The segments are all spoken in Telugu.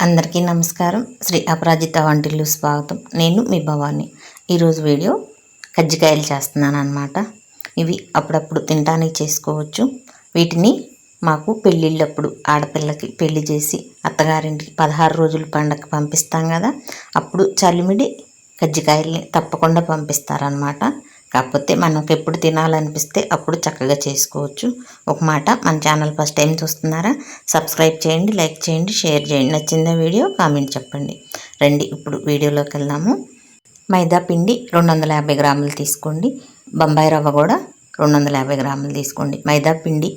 అందరికీ నమస్కారం. శ్రీ అపరాజిత వంటిల్లు స్వాగతం. నేను మీ భవాని. ఈరోజు వీడియో కజ్జికాయలు చేస్తున్నాను అనమాట ఇవి అప్పుడప్పుడు తినడానికి చేసుకోవచ్చు. వీటిని మాకు పెళ్ళిళ్ళప్పుడు ఆడపిల్లకి పెళ్ళి చేసి అత్తగారింటికి పదహారు రోజులు పండగ పంపిస్తాం కదా. అప్పుడు చలిమిడి కజ్జికాయల్ని తప్పకుండా పంపిస్తారనమాట కాకపోతే మనకు ఎప్పుడు తినాలనిపిస్తే అప్పుడు చక్కగా చేసుకోవచ్చు. ఒక మాట మన ఛానల్ ఫస్ట్ టైం చూస్తున్నారా? సబ్స్క్రైబ్ చేయండి లైక్ చేయండి షేర్ చేయండి. నచ్చిందా వీడియో కామెంట్ చెప్పండి. రండి ఇప్పుడు వీడియోలోకి వెళ్దాము. మైదా పిండి రెండు వందల యాభై గ్రాములు తీసుకోండి. బొంబాయి రవ్వ కూడా రెండు వందల యాభై గ్రాములు తీసుకోండి. మైదా పిండి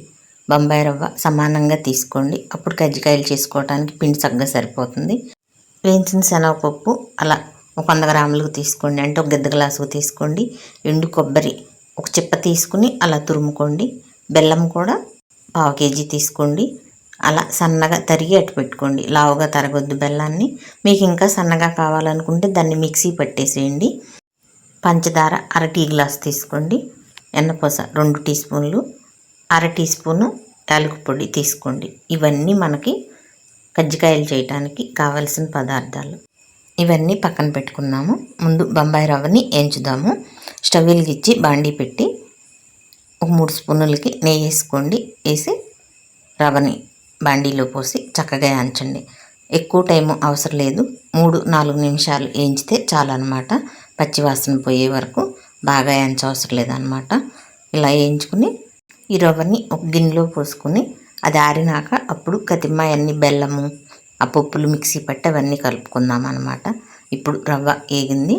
బొంబాయి రవ్వ సమానంగా తీసుకోండి. అప్పుడు కజ్జికాయలు చేసుకోవడానికి పిండి చక్కగా సరిపోతుంది. వేయించిన శనగపప్పు అలా ఒక వంద గ్రాములకు తీసుకోండి. అంటే ఒక గిద్ద గ్లాసుకు తీసుకోండి. ఎండు కొబ్బరి ఒక చిప్ప తీసుకుని అలా తురుముకోండి. బెల్లం కూడా పావు కేజీ తీసుకోండి. అలా సన్నగా తరిగి అటు పెట్టుకోండి. లావుగా తరగొద్దు బెల్లాన్ని. మీకు ఇంకా సన్నగా కావాలనుకుంటే దాన్ని మిక్సీ పట్టేసేయండి. పంచదార అర టీ గ్లాస్ తీసుకోండి. ఎన్నపూస రెండు టీ స్పూన్లు. అర టీ స్పూను యాలకు పొడి తీసుకోండి. ఇవన్నీ మనకి కజ్జికాయలు చేయడానికి కావలసిన పదార్థాలు. ఇవన్నీ పక్కన పెట్టుకున్నాము. ముందు బొంబాయి రవ్వని ఎంచుదాము స్టవ్ వెలిగించి బాండీ పెట్టి ఒక మూడు స్పూనులకి నెయ్యి వేసుకోండి. వేసి రవ్వని బాండీలో పోసి చక్కగా యాంచండి. ఎక్కువ టైం అవసరం లేదు. మూడు నాలుగు నిమిషాలు వేయించితే చాలన్నమాట. పచ్చివాసన పోయే వరకు బాగా అవసరం లేదనమాట ఇలా వేయించుకుని ఈ రవ్వని ఒక గిన్నెలో పోసుకుని అది ఆరినాక అప్పుడు కతిమ్మాయన్ని బెల్లము ఆ పప్పులు మిక్సీ పట్టి అవన్నీ కలుపుకుందాం అనమాట ఇప్పుడు రవ్వ ఏగింది.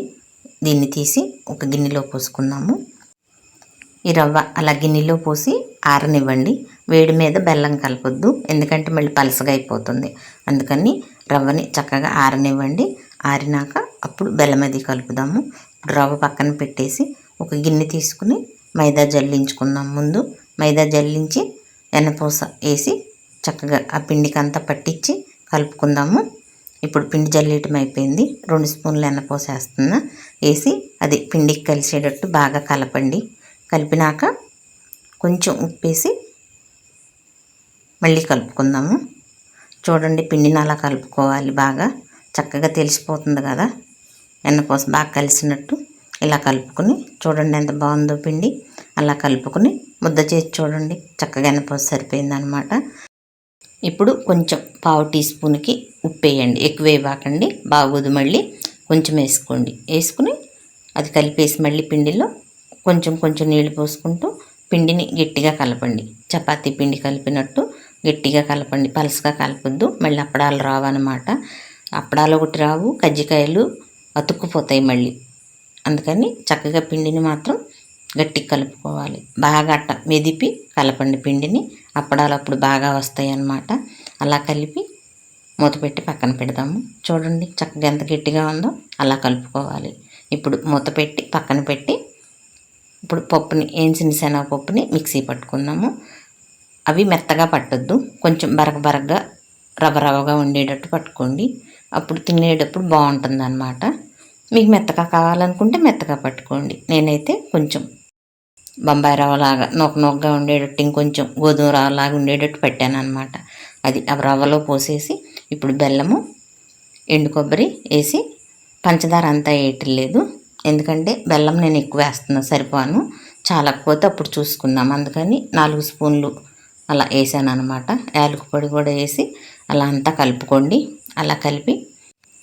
దీన్ని తీసి ఒక గిన్నెలో పోసుకుందాము. ఈ రవ్వ అలా గిన్నెలో పోసి ఆరనివ్వండి. వేడి మీద బెల్లం కలపొద్దు. ఎందుకంటే మళ్ళీ పలసగా అయిపోతుంది. అందుకని రవ్వని చక్కగా ఆరనివ్వండి. ఆరినాక అప్పుడు బెల్లం అది కలుపుదాము. ఇప్పుడు రవ్వ పక్కన పెట్టేసి ఒక గిన్నె తీసుకుని మైదా జల్లించుకుందాం ముందు. మైదా జల్లించి ఎన్నపూస వేసి చక్కగా ఆ పిండికి అంతా పట్టించి కలుపుకుందాము. ఇప్పుడు పిండి జల్లేయటం అయిపోయింది. రెండు స్పూన్లు ఎన్న పోసేస్తున్నా. వేసి అది పిండికి కలిసేటట్టు బాగా కలపండి. కలిపినాక కొంచెం ఉప్పేసి మళ్ళీ కలుపుకుందాము. చూడండి పిండిని అలా కలుపుకోవాలి బాగా. చక్కగా తెలిసిపోతుంది కదా. ఎన్నపోస బాగా కలిసినట్టు ఇలా కలుపుకొని చూడండి ఎంత బాగుందో పిండి. అలా కలుపుకొని ముద్ద చేసి చూడండి. చక్కగా ఎన్నపోస సరిపోయిందనమాట. ఇప్పుడు కొంచెం పావు టీ స్పూన్కి ఉప్పు వేయండి ఎక్కువ వేయబాకండి. బాగోదు మళ్ళీ. కొంచెం వేసుకోండి. వేసుకుని అది కలిపేసి మళ్ళీ పిండిలో కొంచెం కొంచెం నీళ్ళు పోసుకుంటూ పిండిని గట్టిగా కలపండి. చపాతీ పిండి కలిపినట్టు గట్టిగా కలపండి. పలసగా కలపొద్దు. మళ్ళీ అప్పడాలు రావన్నమాట. అప్పడాలు ఒకటి రావు. కజ్జికాయలు అతుక్కుపోతాయి మళ్ళీ. అందుకని చక్కగా పిండిని మాత్రం గట్టిగా కలుపుకోవాలి. బాగా అట్ట మెదిపి కలపండి పిండిని. అప్పడాలు అప్పుడు బాగా వస్తాయి అన్నమాట అలా కలిపి మూత పెట్టి పక్కన పెడదాము. చూడండి చక్కగా ఎంత గట్టిగా ఉందో అలా కలుపుకోవాలి. ఇప్పుడు మూత పెట్టి పక్కన పెట్టి ఇప్పుడు పప్పుని వేయించిన శనగపప్పుని మిక్సీ పట్టుకుందాము. అవి మెత్తగా పట్టొద్దు. కొంచెం బరగ బరగగా రవ రవ్వగా ఉండేటట్టు పట్టుకోండి. అప్పుడు తినేటప్పుడు బాగుంటుంది అనమాట మీకు మెత్తగా కావాలనుకుంటే మెత్తగా పట్టుకోండి. నేనైతే కొంచెం బొంబాయి రవ్వలాగా నొక్క నొక్కగా ఉండేటట్టు ఇంకొంచెం గోధుమ రవ్వలాగా ఉండేటట్టు పెట్టాను అనమాట అది ఆ రవ్వలో పోసేసి ఇప్పుడు బెల్లము ఎండు కొబ్బరి వేసి పంచదార అంతా వేయట్లేదు ఎందుకంటే బెల్లం నేను ఎక్కువ వేస్తున్నా సరిపోను. చాలకపోతే అప్పుడు చూసుకుందాం అందుకని నాలుగు స్పూన్లు అలా వేసాను అనమాట యాలక పొడి కూడా వేసి అలా అంతా కలుపుకోండి. అలా కలిపి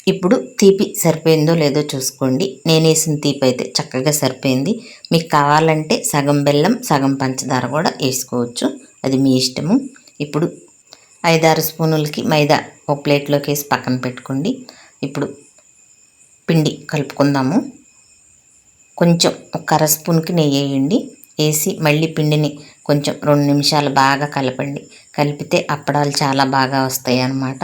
ఇప్పుడు తీపి సరిపోయిందో లేదో చూసుకోండి. నేను వేసిన తీపి అయితే చక్కగా సరిపోయింది. మీకు కావాలంటే సగం బెల్లం సగం పంచదార కూడా వేసుకోవచ్చు. అది మీ ఇష్టము. ఇప్పుడు ఐదారు స్పూనులకి మైదా ఒక ప్లేట్లోకి వేసి పక్కన పెట్టుకోండి. ఇప్పుడు పిండి కలుపుకుందాము. కొంచెం ఒక అర స్పూన్కి నెయ్యి వేయండి. వేసి మళ్ళీ పిండిని కొంచెం రెండు నిమిషాలు బాగా కలపండి. కలిపితే అప్పడాలు చాలా బాగా వస్తాయి అన్నమాట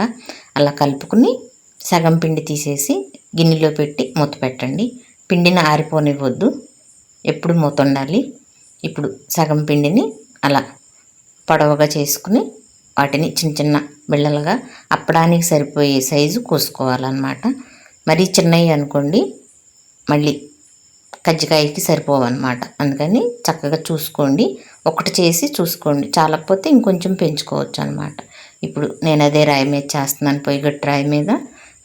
అలా కలుపుకుని సగం పిండి తీసేసి గిన్నెలో పెట్టి మూత పెట్టండి. పిండిని ఆరిపోనివ్వద్దు. ఎప్పుడు మూత ఉండాలి? ఇప్పుడు సగం పిండిని అలా పొడవుగా చేసుకుని వాటిని చిన్న చిన్న బిళ్ళలుగా అప్పడానికి సరిపోయే సైజు కోసుకోవాలన్నమాట. మరీ చిన్నవి అనుకోండి మళ్ళీ కజ్జికాయకి సరిపోవన్నమాట. అందుకని చక్కగా చూసుకోండి. ఒకటి చేసి చూసుకోండి. చాలకపోతే ఇంకొంచెం పెంచుకోవచ్చు అనమాట ఇప్పుడు నేను అదే రాయి మీద చేస్తున్నాను పొయ్యిగట్టు రాయి మీద.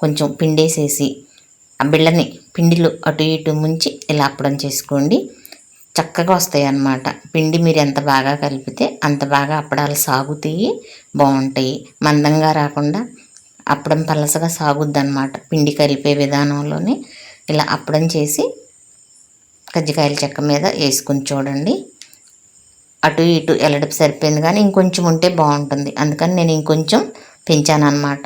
కొంచెం పిండేసేసి ఆ బిళ్ళని పిండిలో అటు ఇటు ముంచి ఇలా అప్పడం చేసుకోండి. చక్కగా వస్తాయి అన్నమాట పిండి మీరు ఎంత బాగా కలిపితే అంత బాగా అప్పడాలు సాగుతాయి బాగుంటాయి. మందంగా రాకుండా అప్పడం పలసగా సాగుద్ది అనమాట పిండి కలిపే విధానంలోనే ఇలా అప్పడం చేసి కజ్జికాయల చెక్క మీద వేసుకుని చూడండి. అటు ఇటు ఎల్లడపు సరిపోయింది కానీ ఇంకొంచెం ఉంటే బాగుంటుంది. అందుకని నేను ఇంకొంచెం పెంచాను అనమాట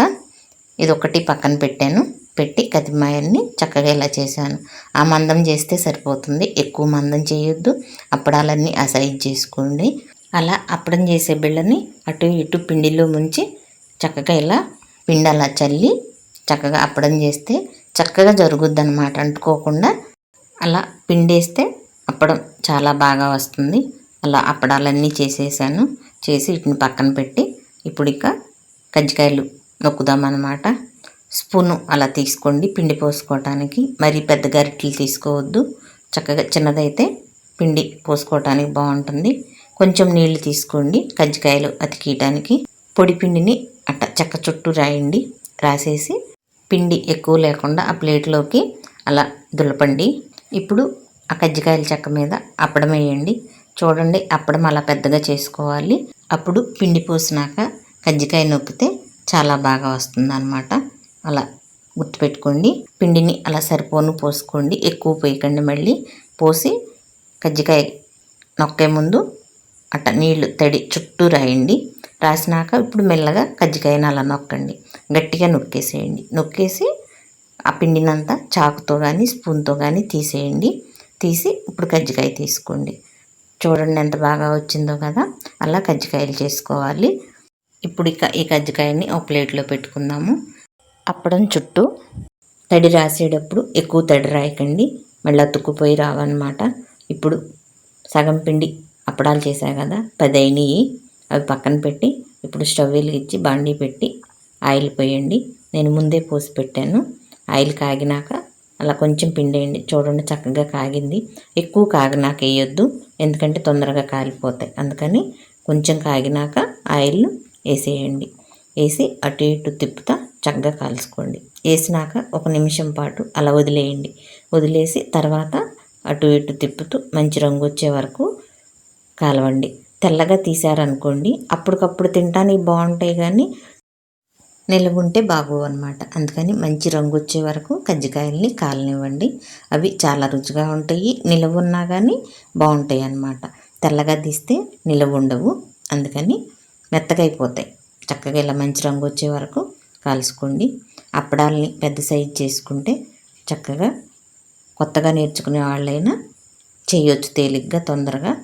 ఇది ఒకటి పక్కన పెట్టాను. పెట్టి కతిమాయల్ని చక్కగా ఇలా చేశాను. ఆ మందం చేస్తే సరిపోతుంది. ఎక్కువ మందం చేయొద్దు. అప్పడాలన్నీ ఆ సైజ్ చేసుకోండి. అలా అప్పడం చేసే బిళ్ళని అటు ఇటు పిండిలో ముంచి చక్కగా ఇలా పిండి అలా చల్లి చక్కగా అప్పడం చేస్తే చక్కగా జరుగుద్ది అనమాట అంటుకోకుండా అలా పిండేస్తే అప్పడం చాలా బాగా వస్తుంది. అలా అప్పడాలన్నీ చేసేసాను. చేసి వీటిని పక్కన పెట్టి ఇప్పుడు ఇక కజ్జికాయలు నొక్కుదామన్నమాట స్పూను అలా తీసుకోండి పిండి పోసుకోవటానికి. మరి పెద్ద గరిటెలు తీసుకోవద్దు. చక్కగా చిన్నదైతే పిండి పోసుకోవటానికి బాగుంటుంది. కొంచెం నీళ్ళు తీసుకోండి కజ్జికాయలు అతికీయటానికి. పొడి పిండిని అట్ట చెక్క చుట్టూ రాయండి. రాసేసి పిండి ఎక్కువ లేకుండా ఆ ప్లేట్లోకి అలా దులపండి. ఇప్పుడు ఆ కజ్జికాయల చెక్క మీద అప్పడం వేయండి. చూడండి అప్పడం అలా పెద్దగా చేసుకోవాలి. అప్పుడు పిండి పోసినాక కజ్జికాయ నొక్కితే చాలా బాగా వస్తుంది అనమాట అలా గుర్తుపెట్టుకోండి. పిండిని అలా సరిపోను పోసుకోండి. ఎక్కువ పోయకండి మళ్ళీ. పోసి కజ్జికాయ నొక్కే ముందు అట్ట నీళ్ళు తడి చుట్టూ రాయండి. రాసినాక ఇప్పుడు మెల్లగా కజ్జికాయని అలా నొక్కండి. గట్టిగా నొక్కేసేయండి. నొక్కేసి ఆ పిండినంతా చాకుతో కానీ స్పూన్తో కానీ తీసేయండి. తీసి ఇప్పుడు కజ్జికాయ తీసుకోండి. చూడండి ఎంత బాగా వచ్చిందో కదా. అలా కజ్జికాయలు చేసుకోవాలి. ఇప్పుడు ఇక ఈ కజ్జికాయని ఒక ప్లేట్లో పెట్టుకుందాము. అప్పడం చుట్టూ తడి రాసేటప్పుడు ఎక్కువ తడి రాయకండి. మళ్ళీ అతుక్కుపోయి రావన్నమాట. ఇప్పుడు సగం పిండి అప్పడాలు చేశాయి కదా పది అయినాయి అవి పక్కన పెట్టి ఇప్పుడు స్టవ్ వెలిగించి బాండీ పెట్టి ఆయిల్ పోయండి. నేను ముందే పోసి పెట్టాను. ఆయిల్ కాగినాక అలా కొంచెం పిండి వేయండి చూడండి చక్కగా కాగింది. ఎక్కువ కాగినాక వేయొద్దు. ఎందుకంటే తొందరగా కాలిపోతాయి. అందుకని కొంచెం కాగినాక ఆయిల్ వేసేయండి. వేసి అటు ఇటు తిప్పుతా చక్కగా కాల్చుకోండి. వేసినాక ఒక నిమిషం పాటు అలా వదిలేయండి. వదిలేసి తర్వాత అటు ఇటు తిప్పుతూ మంచి రంగు వచ్చే వరకు కాలవండి. తెల్లగా తీశారనుకోండి అప్పటికప్పుడు తింటానికి బాగుంటాయి కానీ నిలవుంటే బాగోవు అనమాట అందుకని మంచి రంగు వచ్చే వరకు కజ్జికాయల్ని కాలనివ్వండి. అవి చాలా రుచిగా ఉంటాయి నిలవున్నా కానీ బాగుంటాయి అన్నమాట. తెల్లగా తీస్తే నిలవ ఉండవు అందుకని మెత్తగా అయిపోతాయి చక్కగా ఇలా మంచి రంగు వచ్చే వరకు కాల్చుకోండి. అప్పడాలని పెద్ద సైజ్ చేసుకుంటే చక్కగా కొత్తగా నేర్చుకునే వాళ్ళైనా చేయొచ్చు తేలిగ్గా తొందరగా.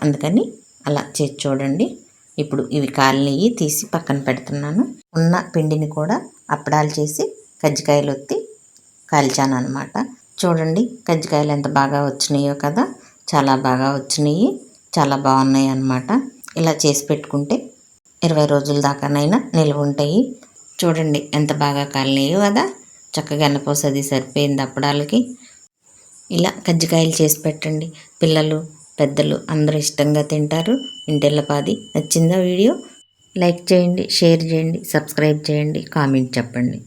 అందుకని అలా చేసి చూడండి. ఇప్పుడు ఇవి కాలినవి తీసి పక్కన పెడుతున్నాను. ఉన్న పిండిని కూడా అప్పడాలు చేసి కజ్జికాయలు ఒత్తి కాల్చాను అనమాట చూడండి కజ్జికాయలు ఎంత బాగా వచ్చినాయో కదా. చాలా బాగా వచ్చినాయి. చాలా బాగున్నాయి అన్నమాట. ఇలా చేసి పెట్టుకుంటే ఇరవై రోజుల దాకానైనా నిల్వ ఉంటాయి చూడండి ఎంత బాగా కాలినాయో కదా. చక్కగా ఎన్నపోసది సరిపోయింది అప్పడాలకి. ఇలా కజ్జికాయలు చేసి పెట్టండి. పిల్లలు పెద్దలు అందరూ ఇష్టంగా తింటారు. ఇంటిల్లపాది నచ్చిందా వీడియో? లైక్ చేయండి షేర్ చేయండి సబ్స్క్రైబ్ చేయండి కామెంట్ చెప్పండి.